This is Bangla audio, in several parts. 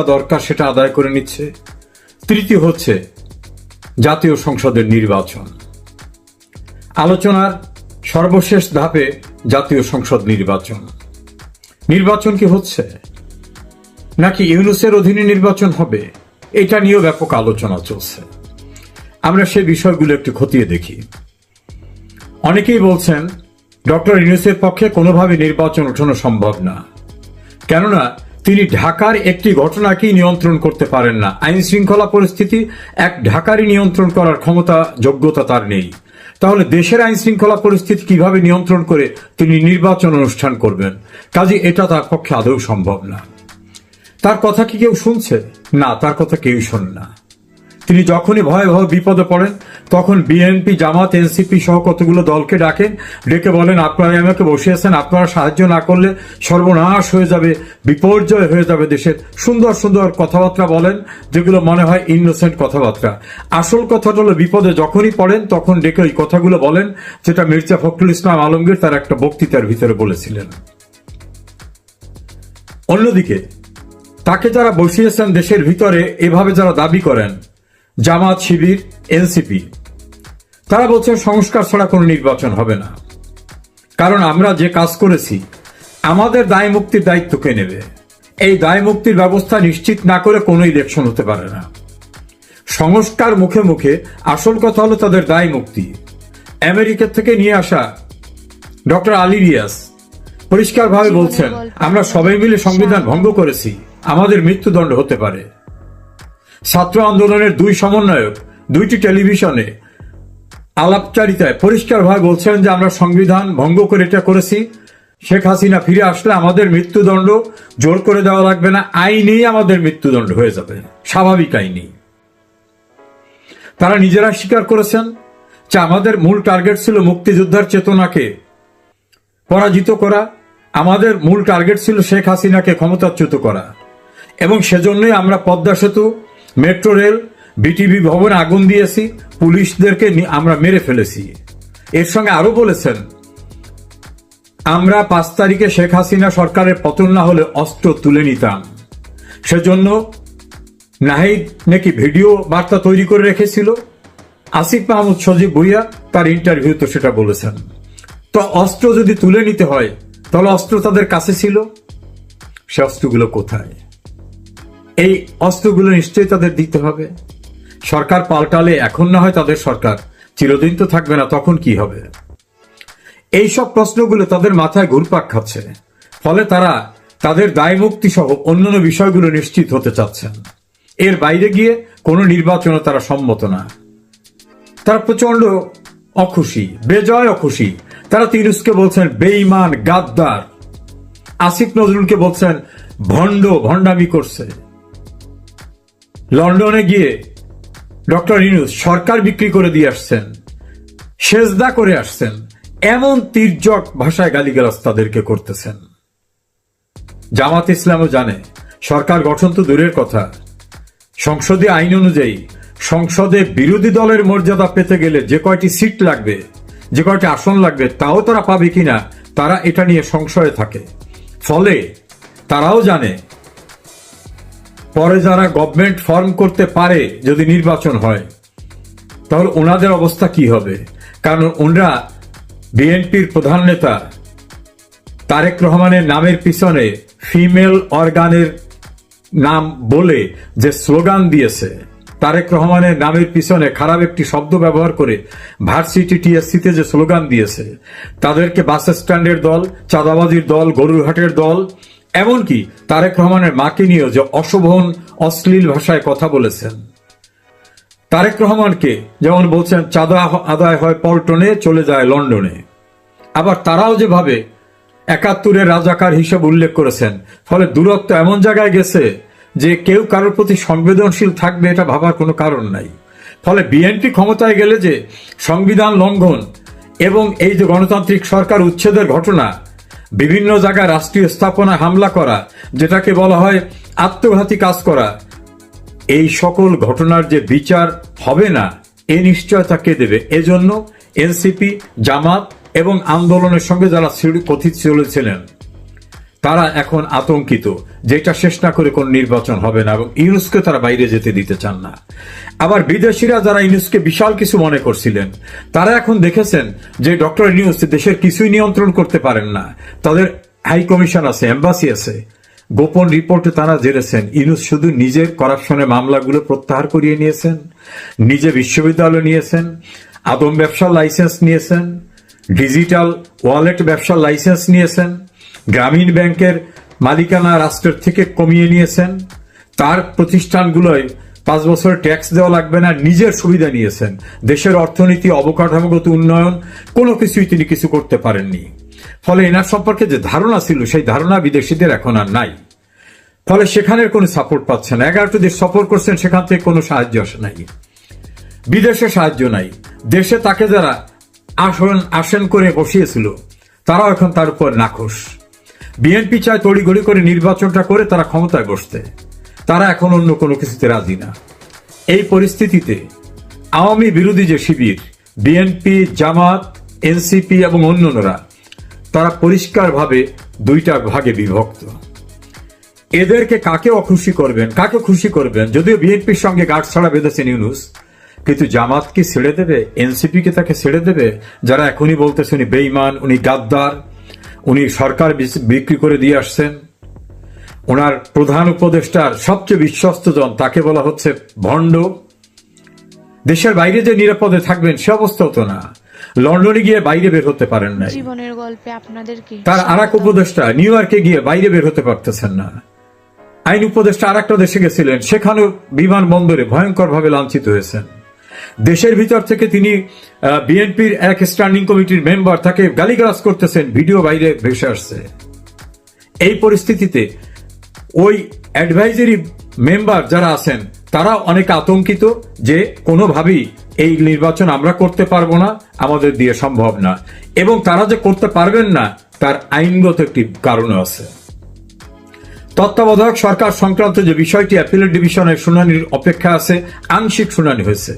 দরকার সেটা আদায় করে নিচ্ছে। তৃতীয় হচ্ছে জাতীয় সংসদের নির্বাচন। আলোচনার সর্বশেষ ধাপে জাতীয় সংসদ নির্বাচন। নির্বাচন কি হচ্ছে? নাকি ইউনুসের অধীনে নির্বাচন হবে? এটা নিয়েও ব্যাপক আলোচনা চলছে। আমরা সেই বিষয়গুলো একটু খতিয়ে দেখি। অনেকেই বলছেন, ডক্টর ইউনুসের পক্ষে কোনোভাবে নির্বাচন ওঠানো সম্ভব না। কেননা তিনি ঢাকার একটি ঘটনাকেই নিয়ন্ত্রণ করতে পারেন না? আইন শৃঙ্খলা পরিস্থিতি, এক ঢাকারই নিয়ন্ত্রণ করার ক্ষমতা, যোগ্যতা তার নেই। তাহলে দেশের আইন শৃঙ্খলা পরিস্থিতি কীভাবে নিয়ন্ত্রণ করে তিনি নির্বাচন অনুষ্ঠান করবেন? কাজে এটা তার পক্ষে আদৌ সম্ভব না। তার কথা কি কেউ শুনছে? না, তার কথা কেউ শোন না। তিনি যখনই ভয়াবহ বিপদে পড়েন, তখন বিএনপি, জামাত, এনসিপি সহ কতগুলো দলকে ডাকেন ডেকে বলেন, আপনারা আমাকে বসিয়েছেন, আপনারা সাহায্য না করলে সর্বনাশ হয়ে যাবে, বিপর্যয় হয়ে যাবে দেশের। সুন্দর সুন্দর কথাবার্তা বলেন, যেগুলো মনে হয় ইনোসেন্ট কথাবার্তা। আসল কথাটা হলো, বিপদে যখনই পড়েন, তখন ডেকে ওই কথাগুলো বলেন, যেটা মির্জা ফখরুল ইসলাম আলমগীর তার একটা বক্তৃতার ভিতরে বলেছিলেন। অন্যদিকে, তাকে যারা বসিয়েছেন দেশের ভিতরে, এভাবে যারা দাবি করেন জামাত শিবির, এনসিপি। তারা বলছেন সংস্কার ছাড়া কোনো নির্বাচন হবে না। কারণ আমরা যে কাজ করেছি, আমাদের দায় মুক্তির দায়িত্ব কে নেবে? এই দায় মুক্তির ব্যবস্থা নিশ্চিত না করে কোনো ইলেকশন হতে পারে না। সংস্কার মুখে মুখে আসল কথা হলো তাদের দায় মুক্তি। আমেরিকা থেকে নিয়ে আসা ডক্টর আলী রিয়াস পরিষ্কারভাবে বলছেন, আমরা সবাই মিলে সংবিধান ভঙ্গ করেছি, আমাদের মৃত্যুদণ্ড হতে পারে। ছাত্র আন্দোলনের দুই সমন্বয়ক, দুইটি টেলিভিশনে আলাপচারিতায় পরিষ্কারভাবে বলছেন যে আমরা সংবিধান ভঙ্গ করে এটা করেছি। শেখ হাসিনা ফিরে আসলে আমাদের মৃত্যুদণ্ড জোর করে দেওয়া লাগবে না। আইনেই আমাদের মৃত্যুদণ্ড হয়ে যাবে। স্বাভাবিক আইনেই। তারা নিজেরা স্বীকার করেছেন যে আমাদের মূল টার্গেট ছিল মুক্তিযোদ্ধার চেতনাকে পরাজিত করা। আমাদের মূল টার্গেট ছিল শেখ হাসিনাকে ক্ষমতাচ্যুত করা। এবং সেজন্যই আমরা পদ্মা সেতু মেট্রো রেল, বিটিভি ভবনে আগুন দিয়েছি, পুলিশদেরকে আমরা মেরে ফেলেছি। এর সঙ্গে আরও বলেছেন, আমরা পাঁচ তারিখে শেখ হাসিনা সরকারের পতন না হলে অস্ত্র তুলে নিতাম। সেজন্য নাহিদ নাকি ভিডিও বার্তা তৈরি করে রেখেছিল। আসিফ মাহমুদ সজীব ভুইয়া তার ইন্টারভিউতে সেটা বলেছেন। তো অস্ত্র যদি তুলে নিতে হয়, তাহলে অস্ত্র তাদের কাছে ছিল? সে অস্ত্রগুলো কোথায়? এই অস্ত্রগুলো নিশ্চয়ই তাদের দিতে হবে। সরকার পাল্টালে এখন না হয় তাদের সরকার। চিরদিন তো থাকবে না, তখন কি হবে? এই সব প্রশ্নগুলো তাদের মাথায় ঘুরপাক খাচ্ছে। ফলে তারা তাদের দায় মুক্তি সহ অন্যান্য বিষয়গুলো নিশ্চিত হতে চাচ্ছেন। এর বাইরে গিয়ে কোনো নির্বাচনে তারা সম্মত না। তারা প্রচণ্ড অখুশি, বেজয় অখুশি। তারা তিরুসকে বলছেন বেঈমান, গাদ্দার। আসিফ নজরুলকে বলছেন ভণ্ড, ভণ্ডামি করছে। লন্ডনে গিয়ে ডক্টর ইনুস সরকার বিক্রি করে দিয়ে আসছেন, সেজদা করে আসছেন, এমন তির্যক ভাষায় গালিগালাজ তাদেরকে করতেছেন। জামাত ইসলামও জানে, সরকার গঠন তো দূরের কথা। সংসদীয় আইন অনুযায়ী সংসদে বিরোধী দলের মর্যাদা পেতে গেলে যে কয়টি সিট লাগবে, যে কয়টি আসন লাগবে, তাও তারা পাবে কিনা, তারা এটা নিয়ে সংশয়ে থাকে। ফলে তারাও জানে পরে যারা গভর্নমেন্ট ফর্ম করতে পারে যদি নির্বাচন হয়, তাহলে ওনাদের অবস্থা কি হবে? কারণ ওনারা বিএনপির প্রধান নেতা, তারেক রহমানের নামের পিছনে ফিমেল অর্গানের নাম বলে যে স্লোগান দিয়েছে, তারেক রহমানের নামের পিছনে খারাপ একটি শব্দ ব্যবহার করে ভার্সিটি টিএসসিতে যে স্লোগান দিয়েছে, তাদেরকে বাস স্ট্যান্ডের দল, চাঁদাবাজির দল, গরুরহাটের দল এমনকি তারেক রহমানের মাকে নিয়েও যে অশোভন, অশ্লীল ভাষায় কথা বলেছেন। তারেক রহমানকে যেমন বলছেন, চাঁদা আদায় হয় পল্টনে, চলে যায় লন্ডনে। আবার তারাও যেভাবে একাত্তরের রাজাকার হিসেবে উল্লেখ করেছেন, ফলে দূরত্ব এমন জায়গায় গেছে যে কেউ কারোর প্রতি সংবেদনশীল থাকবে এটা ভাবার কোনো কারণ নাই। ফলে বিএনপি ক্ষমতায় গেলে যে সংবিধান লঙ্ঘন এবং এই যে গণতান্ত্রিক সরকার উচ্ছেদের ঘটনা বিভিন্ন জায়গায় রাষ্ট্রীয় স্থাপনা হামলা করা, যেটাকে বলা হয় আত্মঘাতী কাজ করা। এই সকল ঘটনার যে বিচার হবে না, এ নিশ্চয়তা কে দেবে? এজন্য এনসিপি, জামাত এবং আন্দোলনের সঙ্গে যারা কথিত চলেছিলেন তারা এখন আতঙ্কিত, যেটা শেষ না করে কোন নির্বাচন হবে না এবং ইউনুসকে তারা বাইরে যেতে দিতে চান না। আবার বিদেশিরা যারা ইউনুসকে বিশাল কিছু মনে করছিলেন, তারা এখন দেখেছেন যে ডক্টর ইউনুস দেশের কিছুই নিয়ন্ত্রণ করতে পারেন না। তাদের হাই কমিশন আছে, এম্বাসি আছে। গোপন রিপোর্টে তারা জেনেছেন, ইউনুস শুধু নিজের করাপশনের মামলাগুলো প্রত্যাহার করিয়ে নিয়েছেন, নিজে বিশ্ববিদ্যালয় নিয়েছেন, আদম ব্যবসার লাইসেন্স নিয়েছেন, ডিজিটাল ওয়ালেট ব্যবসার লাইসেন্স নিয়েছেন গ্রামীণ ব্যাংকের মালিকানা রাষ্ট্রের থেকে কমিয়ে নিয়েছেন। তার প্রতিষ্ঠানগুলোয় পাঁচ বছর ট্যাক্স দেওয়া লাগবে না, নিজের সুবিধা নিয়েছেন। দেশের অর্থনীতি, অবকাঠামোগত উন্নয়ন, কোনো কিছুই তিনি কিছু করতে পারেননি। ফলে এনার সম্পর্কে যে ধারণা ছিল, সেই ধারণা বিদেশিদের এখন আর নাই। ফলে সেখানের কোনো সাপোর্ট পাচ্ছেন এগারোটি দেশ সফর করছেন, সেখান থেকে কোনো সাহায্য আসে নাই। বিদেশে সাহায্য নাই। দেশে তাকে যারা আসন আসন করে বসিয়েছিল, তারাও এখন তার উপর নাখোশ। বিএনপি চায় তড়িঘড়ি করে নির্বাচনটা করে তারা ক্ষমতায় বসতে। তারা এখন অন্য কোনো কিছুতে রাজি না। এই পরিস্থিতিতে আওয়ামী বিরোধী যে শিবির, বিএনপি, জামাত, এনসিপি এবং অন্যান্যরা, তারা পরিষ্কারভাবে দুইটা ভাগে বিভক্ত। এদেরকে কাকে অখুশি করবেন, কাকে খুশি করবেন? যদিও বিএনপির সঙ্গে গাঢ় ছাড়া বেঁধেছেন ইউনুস কিন্তু জামাত কি ছেড়ে দেবে? এনসিপি কে তাকে ছেড়ে দেবে? যারা এখনই বলতেছে উনি বেইমান উনি গাদ্দার উনি সরকার বিক্রি করে দিয়ে আসছেন। ওনার প্রধান উপদেষ্টার সবচেয়ে বিশ্বস্ত জন তাকে বলা হচ্ছে ভণ্ড। দেশের বাইরে যে নিরাপদে থাকবেন সে অবস্থাও তো না। লন্ডনে গিয়ে বাইরে বের হতে পারেন নাই। জীবনের গল্পে আপনাদেরকে তার আর এক উপদেষ্টা নিউ ইয়র্কে গিয়ে বাইরে বের হতে পারতেছেন না। আইন উপদেষ্টা আর একটা দেশে গেছিলেন সেখানেও বিমানবন্দরে ভয়ঙ্কর ভাবে লাঞ্ছিত হয়েছেন। দেশের ভিতর থেকে তিনি বিএনপির এক স্ট্যান্ডিং কমিটির মেম্বার তাকে গালিগালাজ করতেছেন ভিডিও বাইরে ভেসে আসছে। এই পরিস্থিতিতে ওই অ্যাডভাইজারি মেম্বার যারা আছেন তারা অনেক আতঙ্কিত যে কোনোভাবেই এই নির্বাচন আমরা করতে পারব না, আমাদের দিয়ে সম্ভব না। এবং তারা যে করতে পারবেন না, তার আইনগত একটি কারণও আছে। তত্ত্বাবধায়ক সরকার সংক্রান্ত যে বিষয়টি, অ্যাপিলেট ডিভিশনের শুনানির অপেক্ষা আছে, আংশিক শুনানি হয়েছে।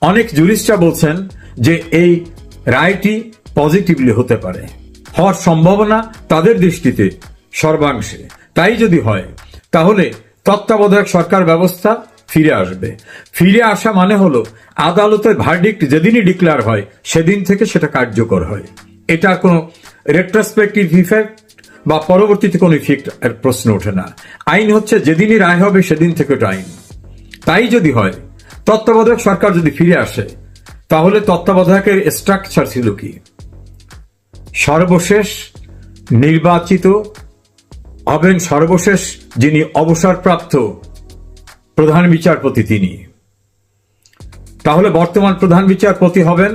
অনেক জুরিস্টরা বলছেন যে এই রায়টি পজিটিভলি হতে পারে। হওয়ার সম্ভাবনা তাদের দৃষ্টিতে সর্বাংশে। তাই যদি হয়, তাহলে তত্ত্বাবধায়ক সরকার ব্যবস্থা ফিরে আসবে। ফিরে আসা মানে হলো, আদালতের ভার্ডিক্ট যেদিনই ডিক্লেয়ার হয়, সেদিন থেকে সেটা কার্যকর হয়। এটা কোনো রেট্রোস্পেক্টিভ ইফেক্ট বা পরবর্তীতে কোনো ইফেক্ট এর প্রশ্ন ওঠে না। আইন হচ্ছে যেদিনই রায় হবে, সেদিন থেকে আইন। তাই যদি হয় তত্ত্বাবধায়ক সরকার যদি ফিরে আসে, তাহলে তত্ত্বাবধায়কের স্ট্রাকচার ছিল কি? সর্বশেষ নির্বাচিত হবেন সর্বশেষ যিনি অবসরপ্রাপ্ত প্রধান বিচারপতি তিনি। তাহলে বর্তমান প্রধান বিচারপতি হবেন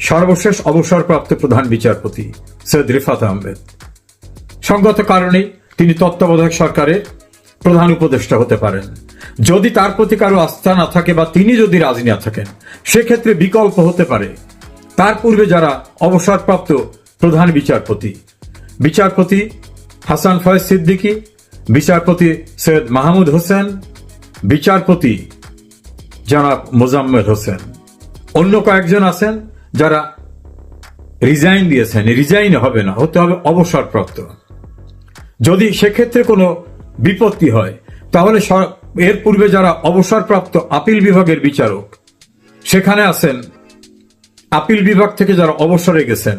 সর্বশেষ অবসরপ্রাপ্ত প্রধান বিচারপতি সৈয়দ রিফাত আহমেদ। সঙ্গত কারণেই তিনি তত্ত্বাবধায়ক সরকারের প্রধান উপদেষ্টা হতে পারেন। যদি তার প্রতি কারও আস্থা না থাকে বা তিনি যদি রাজি না থাকেন, সেক্ষেত্রে বিকল্প হতে পারে। তার পূর্বে যারা অবসরপ্রাপ্ত প্রধান বিচারপতি বিচারপতি হাসান ফয়েজ সিদ্দিকী, বিচারপতি সৈয়দ মাহমুদ হোসেন, বিচারপতি জনাব মোজাম্মেল হোসেন। অন্য কয়েকজন আছেন যারা রিজাইন দিয়েছেন, রিজাইন হবে না, হতে হবে অবসরপ্রাপ্ত। যদি সেক্ষেত্রে কোনো বিপত্তি হয়, তাহলে এর পূর্বে যারা অবসরপ্রাপ্ত আপিল বিভাগের বিচারক, সেখানে আছেন আপিল বিভাগ থেকে যারা অবসরে গেছেন।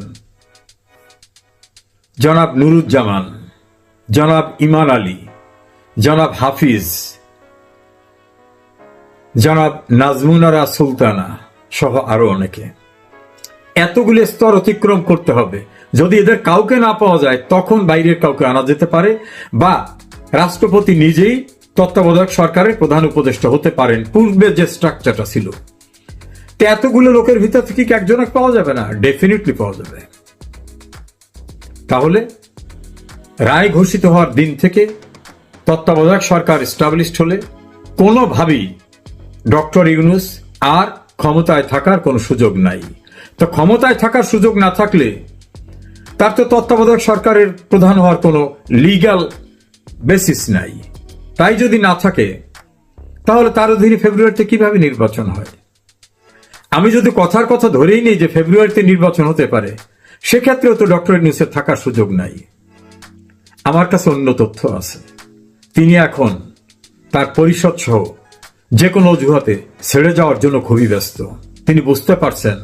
জনাব নুরুজ্জামান, জনাব ইমান আলী, জনাব হাফিজ, জনাব নাজমুনারা সুলতানা সহ আরও অনেকে। এতগুলি স্তর অতিক্রম করতে হবে। যদি এদের কাউকে না পাওয়া যায়, তখন বাইরের কাউকে আনা যেতে পারে বা রাষ্ট্রপতি নিজেই তত্ত্বাবধায়ক সরকারের প্রধান উপদেষ্টা হতে পারেন। পূর্বে যে স্ট্রাকচারটা ছিল। এতগুলো লোকের ভিতর থেকে কি একজনক পাওয়া যাবে না? ডেফিনেটলি পাওয়া যাবে। তাহলে রায় ঘোষিত হওয়ার দিন থেকে তত্ত্বাবধায়ক সরকার স্টাবলিশড হলে কোনোভাবেই ডক্টর ইউনুস আর ক্ষমতায় থাকার কোনো সুযোগ নাই। তো ক্ষমতায় থাকার সুযোগ না থাকলে তার তো তত্ত্বাবধায়ক সরকারের প্রধান হওয়ার কোনো লিগ্যাল বেসিস নাই। তাই যদি না থাকে, তাহলে তার অধীনে ফেব্রুয়ারিতে কীভাবে নির্বাচন হয়? আমি যদি কথার কথা ধরেই নেই যে ফেব্রুয়ারিতে নির্বাচন হতে পারে, সেক্ষেত্রেও তো ডক্টর নিউসের থাকার সুযোগ নাই। আমার কাছে অন্য তথ্য আছে। তিনি এখন তার পরিষদ সহ যে কোনো অজুহাতে ছেড়ে যাওয়ার জন্য খুবই ব্যস্ত। তিনি বুঝতে পারছেন